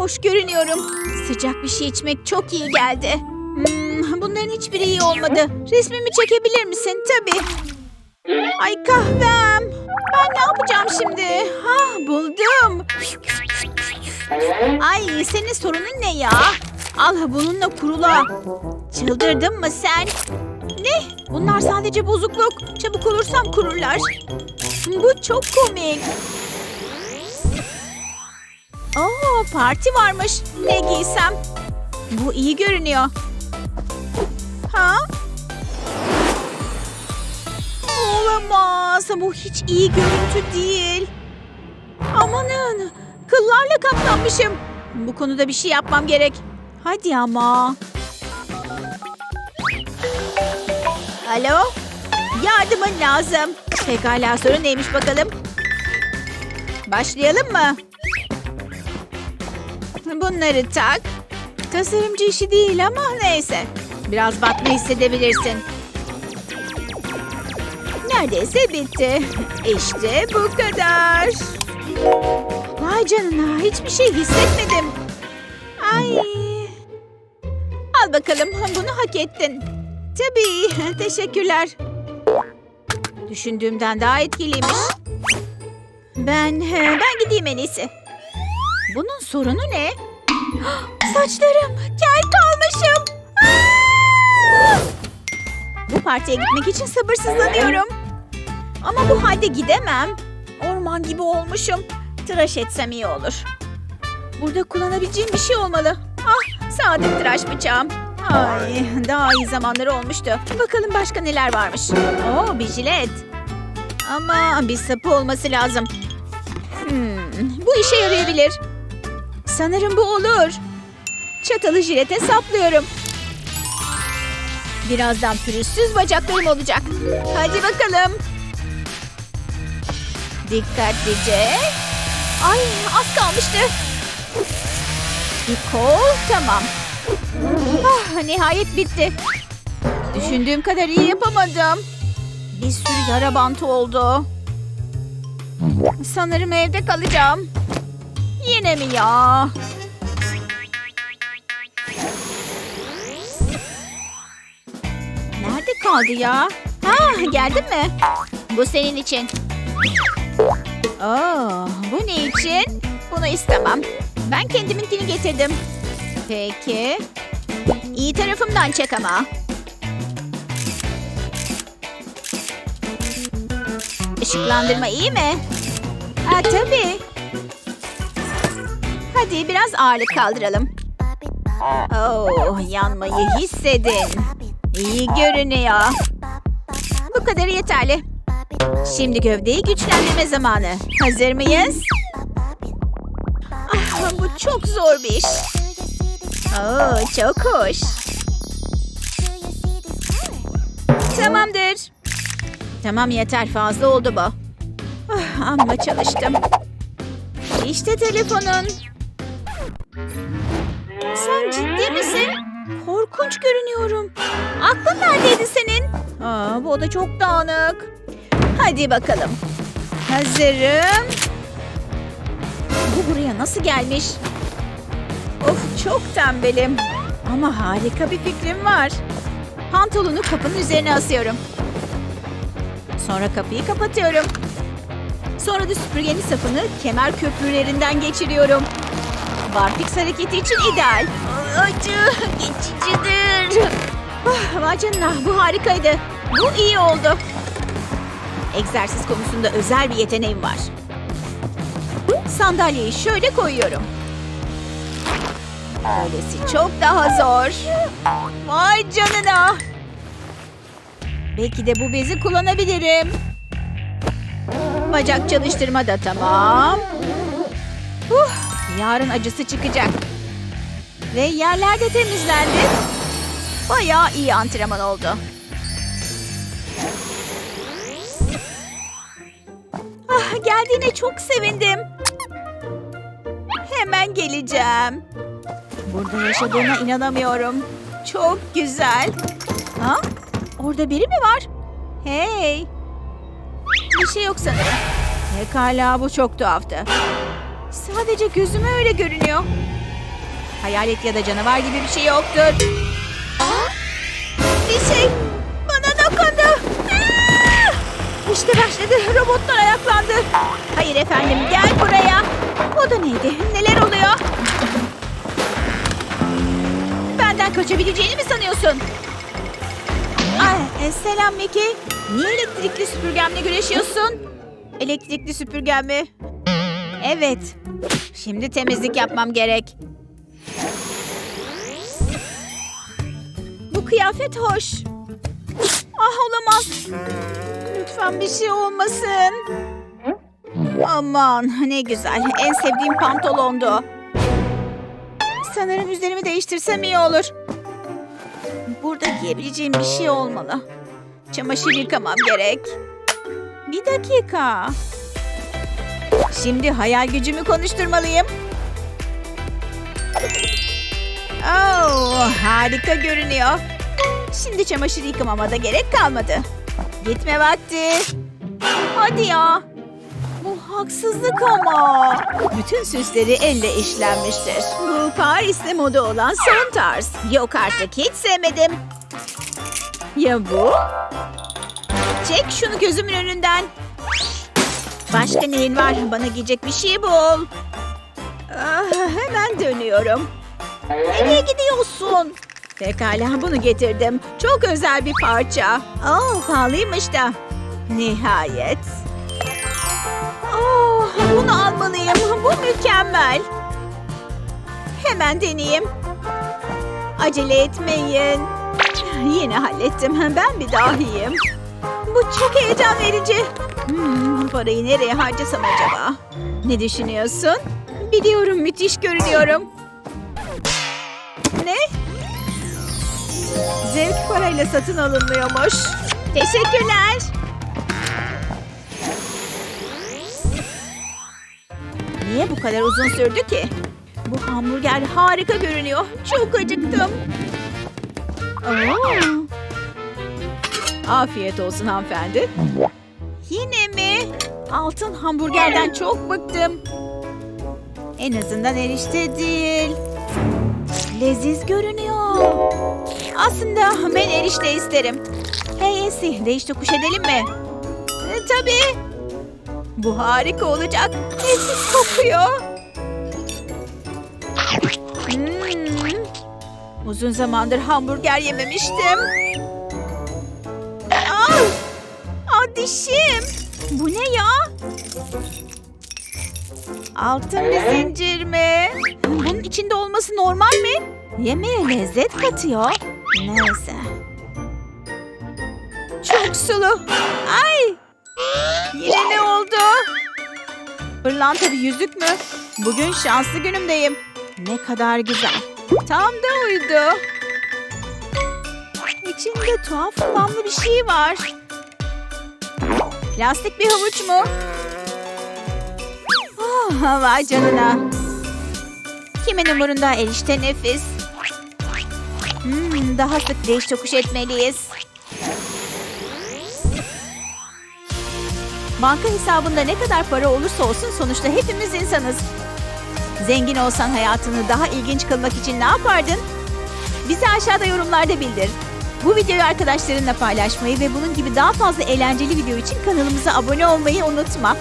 hoş görünüyorum. Sıcak bir şey içmek çok iyi geldi. Hmm, bunların hiçbiri iyi olmadı. Resmimi çekebilir misin? Tabii. Ay kahvem. Ben ne yapacağım şimdi? Ha buldum. Ay senin sorunun ne ya? Al bununla kurula. Çıldırdın mı sen? Ne? Bunlar sadece bozukluk. Çabuk olursam kururlar. Bu çok komik. Oo, parti varmış. Ne giysem? Bu iyi görünüyor. Ha? Olamaz. Bu hiç iyi görüntü değil. Amanın. Kıllarla kaplanmışım. Bu konuda bir şey yapmam gerek. Hadi ama. Alo? Yardımın lazım. Pekala sorun neymiş bakalım? Başlayalım mı? Bunları tak. Tasarımcı işi değil ama neyse. Biraz batma hissedebilirsin. Neredeyse bitti. İşte bu kadar. Vay canına hiçbir şey hissetmedim. Ay. Al bakalım bunu hak ettin. Tabii teşekkürler. Düşündüğümden daha etkiliymiş. Ben ben gideyim en iyisi. Bunun sorunu ne? Saçlarım kel kalmışım. Bu partiye gitmek için sabırsızlanıyorum. Ama bu halde gidemem. Orman gibi olmuşum. Tıraş etsem iyi olur. Burada kullanabileceğim bir şey olmalı. Ah, saadet tıraş bıçağım. Ay, daha iyi zamanları olmuştu. Bakalım başka neler varmış. Oo, bir jilet. Ama bir sapı olması lazım. Hmm, bu işe yarayabilir. Sanırım bu olur. Çatalı jilete saplıyorum. Birazdan pürüzsüz bacaklarım olacak. Hadi bakalım. Dikkatlice. Ay az kalmıştı. Bir kol tamam. Ah, nihayet bitti. Düşündüğüm kadar iyi yapamadım. Bir sürü yara bantı oldu. Sanırım evde kalacağım. Yine mi ya? Nerede kaldı ya? Ha, geldin mi? Bu senin için. Aa, bu ne için? Bunu istemem. Ben kendiminkini getirdim. Peki. İyi tarafımdan çek ama. Işıklandırma iyi mi? Ha, tabii. Hadi biraz ağırlık kaldıralım. Oh, yanmayı hissedin. İyi görünüyor. Bu kadar yeterli. Şimdi gövdeyi güçlendirme zamanı. Hazır mıyız? Ah, bu çok zor bir iş. Oo, çok hoş. Tamamdır. Tamam yeter fazla oldu bu. Ah, amma çalıştım. İşte telefonun. Sen ciddi misin? Korkunç görünüyorum. Aklın neredeydi senin? Aa, bu oda çok dağınık. Hadi bakalım. Hazırım. Bu buraya nasıl gelmiş? Of çok tembelim. Ama harika bir fikrim var. Pantolonu kapının üzerine asıyorum. Sonra kapıyı kapatıyorum. Sonra da süpürgenin sapını kemer köprülerinden geçiriyorum. Barfix hareketi için ideal. Acı, geçicidir. Ah, vay canına, bu harikaydı. Bu iyi oldu. Egzersiz konusunda özel bir yeteneğim var. Sandalyeyi şöyle koyuyorum. Böylesi çok daha zor. Vay canına. Belki de bu bezi kullanabilirim. Bacak çalıştırma da tamam. Huh, yarın acısı çıkacak. Ve yerler de temizlendi. Bayağı iyi antrenman oldu. Ah, geldiğine çok sevindim. Hemen geleceğim. Burada yaşadığına inanamıyorum. Çok güzel. Ha? Orada biri mi var? Hey. Bir şey yok sanırım. Pekala bu çok tuhaftı. Sadece gözüme öyle görünüyor. Hayalet ya da canavar gibi bir şey yoktur. Bir şey bana dokundu. İşte başladı. Robotlar ayaklandı. Hayır efendim gel buraya. O da neydi? Neler oluyor? Benden kaçabileceğini mi sanıyorsun? Ay, e, selam Mickey. Niye elektrikli süpürgemle güreşiyorsun? Elektrikli süpürgem mi? Evet. Şimdi temizlik yapmam gerek. Bu kıyafet hoş. Ah olamaz. Lütfen bir şey olmasın. Aman ne güzel. En sevdiğim pantolondu. Sanırım üzerimi değiştirsem iyi olur. Burada giyebileceğim bir şey olmalı. Çamaşır yıkamam gerek. Bir dakika. Şimdi hayal gücümü konuşturmalıyım. Oh, harika görünüyor. Şimdi çamaşır yıkamama da gerek kalmadı. Gitme vakti. Hadi ya. Bu haksızlık ama. Bütün süsleri elle işlenmiştir. Bu Paris'te moda olan son tarz. Yok artık hiç sevmedim. Ya bu? Çek şunu gözümün önünden. Başka neyin var? Bana giyecek bir şey bul. Ah, hemen dönüyorum. Nereye gidiyorsun? Pekala bunu getirdim. Çok özel bir parça. Oh pahalıymış da. Nihayet. Oh, bunu almalıyım. Bu mükemmel. Hemen deneyeyim. Acele etmeyin. Yine hallettim. Ben bir dahiyim. Bu çok heyecan verici. Hmm, parayı nereye harcasam acaba? Ne düşünüyorsun? Biliyorum müthiş görünüyorum. Ne? Zevk parayla satın alınmıyormuş. Teşekkürler. Niye bu kadar uzun sürdü ki? Bu hamburger harika görünüyor. Çok acıktım. Oo. Afiyet olsun hanımefendi. Yine mi? Altın hamburgerden çok bıktım. En azından erişte değil. Leziz görünüyor. Aslında ben erişte isterim. Hey Esi, değiş tokuş edelim mi? E, tabii. Bu harika olacak. Nefis kokuyor. Hmm. Uzun zamandır hamburger yememiştim. Dişim. Bu ne ya? Altın bir zincir mi? Bunun içinde olması normal mi? Yemeğe lezzet katıyor. Neyse. Çok sulu. Ay! Yine ne oldu? Pırlanta bir yüzük mü? Bugün şanslı günümdeyim. Ne kadar güzel. Tam da uydu. İçinde tuhaf kıvamlı bir şey var. Plastik bir havuç mu? Oh, vay canına. Kimin umurunda erişte nefis. Hmm, daha sık değiş tokuş etmeliyiz. Banka hesabında ne kadar para olursa olsun sonuçta hepimiz insanız. Zengin olsan hayatını daha ilginç kılmak için ne yapardın? Bizi aşağıda yorumlarda bildir. Bu videoyu arkadaşlarınla paylaşmayı ve bunun gibi daha fazla eğlenceli video için kanalımıza abone olmayı unutma.